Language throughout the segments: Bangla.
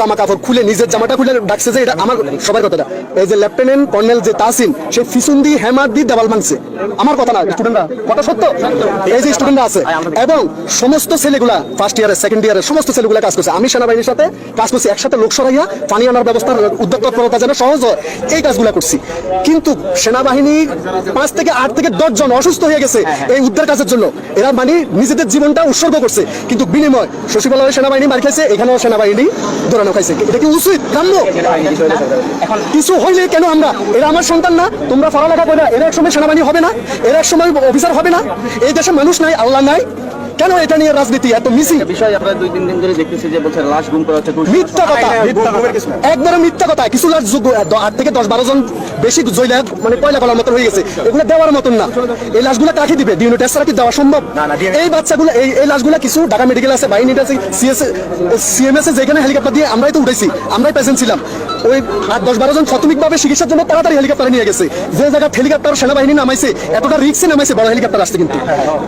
জামা কাপড় খুলে, নিজের জামাটা খুলে ডাকছে যে এটা আমার সবার কথাটা এই যে লেফটেন্যান্ট কর্নেল যে তাসিন সে দেওয়াল ভাঙছে। আমার কথা না স্টুডেন্টরা কথা সত্য? এই যে স্টুডেন্টরা আছে, এবং সমস্ত ছেলেগুলা ফার্স্ট ইয়ারের সেকেন্ড ইয়ারের সমস্ত ছেলেগুলা কাজ করছে। আমি সেনাবাহিনীর সাথে কাজ করছি, একসাথে লোক সরাইয়া পানি আনার তৎপরতা যেন সহজ হয়, এই কাজগুলা করছি। কিন্তু সেনাবাহিনী পাঁচ থেকে আট থেকে দশ জন অসুস্থ হয়ে গেছে এই উদ্ধার কাজের জন্য। এরা মানে নিজেদের জীবনটা উৎসর্গ করছে। কিন্তু বিনিময় সচিবালয়ের সেনাবাহিনী মার খাইছে এখানেও সেনাবাহিনী দৌড়ানো খাইছে। এটা কি উচিত? এখন কিছু হইলে কেন আমরা? এরা আমার সন্তান না তোমরা পড়ালেখা করে না এক সময় সেনাবাহিনী হবে না এরা একসময় অফিসার হবে না এই দেশে মানুষ নাই আল্লাহ নাই। কেন এটা নিয়ে রাজনীতি এত মিসিং বিষয় আপনারা দুই তিন দিন ধরে দেখতেছি যে বলছে লাশ গুম করা হচ্ছে মিথ্যা কথা। একবারে মিথ্যা কথা। কিছু লাশ যোগ্য আট থেকে দশ বারো জন বেশি জয়লা মানে কয়লা কলার মতন হয়ে গেছে। এগুলো দেওয়ার মতন না। এই লাশগুলো কাকে দিবে? ডিউনো টেস্ট কি দেওয়া সম্ভব? এই বাচ্চাগুলো এই এই লাশগুলো কিছু ঢাকা মেডিকেল আছে বাহিনী আছে সিএস সিএমএস যেখানে হেলিকপ্টার দিয়ে আমরাই তো উঠেছি আমরাই প্রেজেন্ট ছিলাম। ওই আট দশ বারো জন প্রাথমিকভাবে চিকিৎসার জন্য তাড়াতাড়ি হেলিকপ্টারে নিয়ে গেছে। যে জায়গা হেলিকপ্টার সেনাবাহিনী নামাইছে এতটা রিক্সে নামাইছে বড় হেলিকপ্টার আসছে কিন্তু।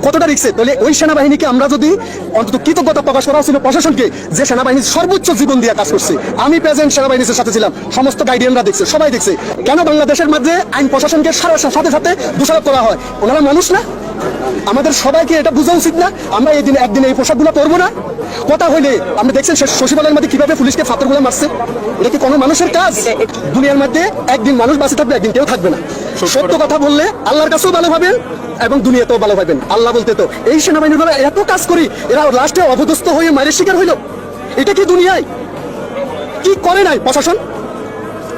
কতটা রিক্সে তাহলে ওই সেনাবাহিনীকে আমরা যদি অন্তত কৃতজ্ঞতা প্রকাশ করা ছিল প্রশাসনকে যে সেনাবাহিনী সর্বোচ্চ জীবন দিয়ে কাজ করছে আমি প্রেজেন্ট সেনাবাহিনীর সাথে ছিলাম সমস্ত গাইডিয়ানরা দেখছে সবাই দেখছে। কেন বাংলাদেশের মধ্যে আইন প্রশাসনকে সারা- সাথে সাথে দোষারোপ করা হয়। ওনারা মানুষ না। আমাদের সবাইকে এটা বোঝা উচিত না। আমরা এই দিন একদিন এই পোশাকগুলো পরবো না। কথা হইলে আপনি দেখছেন সচিবালয়ের মধ্যে কীভাবে পুলিশকে ফাতরগুলো মারছে। এটা কি কোনো মানুষের কাজ? দুনিয়ার মধ্যে একদিন মানুষ বাঁচে থাকবে একদিন কেউ থাকবে না। সত্য কথা। বললে আল্লাহর কাছেও ভালো ভাবেন এবং দুনিয়াতেও ভালো ভাবেন। আল্লাহ বলতে তো এই সেনাবাহিনীর দ্বারা এত কাজ করি এরা লাস্টে অপদস্থ হয়ে মায়ের শিকার হইল। এটা কি দুনিয়ায়? কি করে নাই প্রশাসন?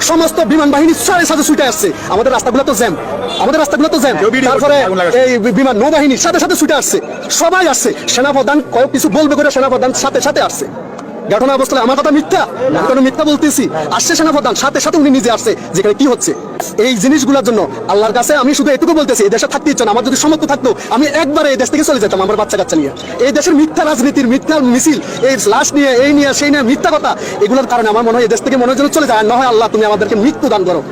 সমস্ত বিমান বাহিনী সাড়ে সাথে ছুটে আসছে। আমাদের রাস্তাগুলো তো জ্যাম। আমাদের রাস্তাগুলো তো জ্যাম। তারপরে এই বিমান নৌবাহিনীর সাথে সাথে ছুটে আসছে। সবাই আসছে। সেনাপ্রধান কয়েক কিছু বলবে করে সেনাপ্রধান সাথে সাথে আসছে। ঘটনা অবস্থায় আমার কথা মিথ্যা? আমি কোনো মিথ্যা বলতেছি। আসছে সেনাপ্রধান, সাথে সাথে উনি নিজে আসছে। যেখানে কি হচ্ছে? এই জিনিসগুলোর জন্য আল্লাহর কাছে আমি শুধু এটুকু বলতেছি, এই দেশে থাকতে ইচ্ছে আমার যদি সমর্থ থাকতো, আমি একবার এই দেশ থেকে চলে যেতাম, আমার বাচ্চা কাচ্চা নিয়ে। এই দেশের মিথ্যা রাজনীতির, মিথ্যা মিছিল, এই লাশ নিয়ে, এই নিয়ে, সেই নিয়ে মিথ্যা কথা, এগুলোর কারণে আমার মনে হয় এই দেশ থেকে মনে হয় চলে যায়। আর না হয় আল্লাহ তুমি আমাদেরকে মৃত্যু দান করো।